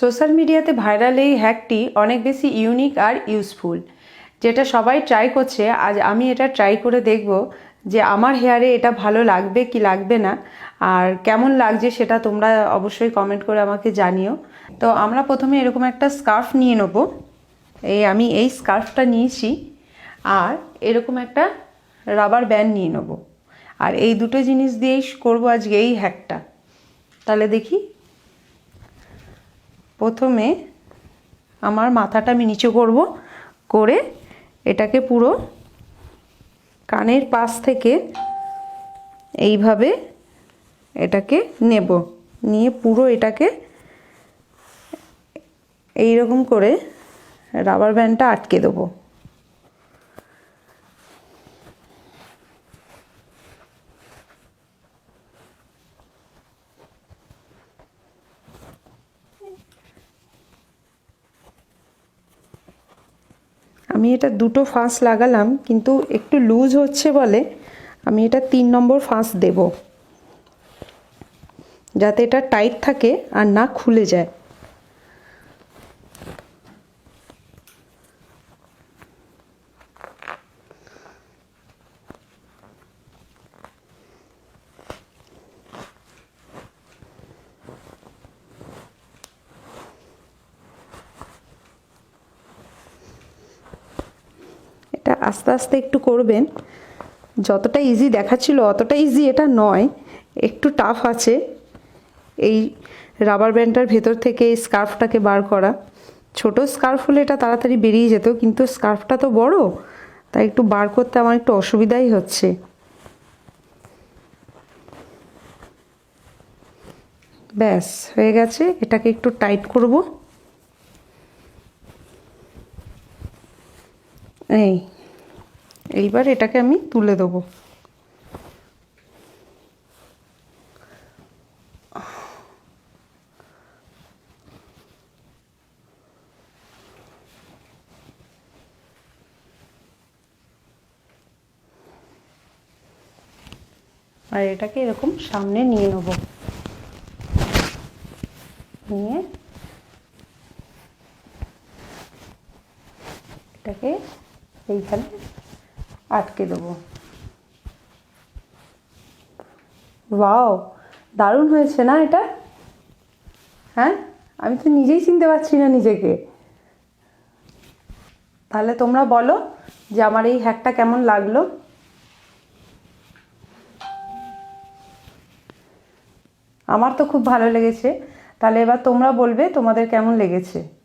Social মিডিয়াতে viral এই হ্যাকটি অনেক বেশি ইউনিক আর ইউজফুল। যেটা সবাই ট্রাই করছে, আজ আমি এটা ট্রাই করে দেখব যে আমার হেয়ারে এটা ভালো লাগবে কি লাগবে না, আর কেমন লাগছে সেটা তোমরা অবশ্যই কমেন্ট করে আমাকে জানিও। তো আমরা প্রথমে এরকম একটা স্কার্ফ নিয়ে নেব। এই আমি এই স্কার্ফটা নিয়েছি, আর এরকম একটা রাবার ব্যান্ড নিয়ে নেব। আর এই দুটো জিনিস দিয়েই করব আজকে এই হ্যাকটা। তাহলে দেখি প্রথমে আমার মাথাটা আমি নিচু করব, করে এটাকে পুরো কানের পাশ থেকে এইভাবে এটাকে নেব। নিয়ে পুরো এটাকে এই রকম করে রাবার ব্যান্ডটা আটকে দেবো। আমি এটা দুটো ফাঁস লাগালাম, কিন্তু একটু লুজ হচ্ছে বলে আমি এটা তিন নম্বর ফাঁস দেব। যাতে এটা টাইট থাকে আর না খুলে যায় এটা আস্তে আস্তে একটু করবেন। যতটা ইজি দেখাচ্ছিল অতটা ইজি এটা নয়, একটু টাফ আছে। এই রাবার ব্যান্ডটার ভেতর থেকে এই স্কার্ফটাকে বার করা। ছোট স্কার্ফ হলে এটা তাড়াতাড়ি বেরিয়ে যেত, কিন্তু স্কার্ফটা তো বড়, তাই একটু বার করতে আমার একটু অসুবিধাই হচ্ছে। ব্যাস, হয়ে গেছে। এটাকে একটু টাইট করব। এই। এইবার এটাকে আমি তুলে দেবো। আর এটাকে এরকম সামনে নিয়ে নেব। নিয়ে এটাকে এইখানে আটকে দেবো। ওয়াও, দারুণ হয়েছে না এটা? হ্যাঁ? আমি তো নিজেই চিনতে পারছি না নিজেকে। তাহলে তোমরা বলো যে আমার এই হ্যাকটা কেমন লাগল? আমার তো খুব ভালো লেগেছে। তাহলে এবার তোমরা বলবে তোমাদের কেমন লেগেছে।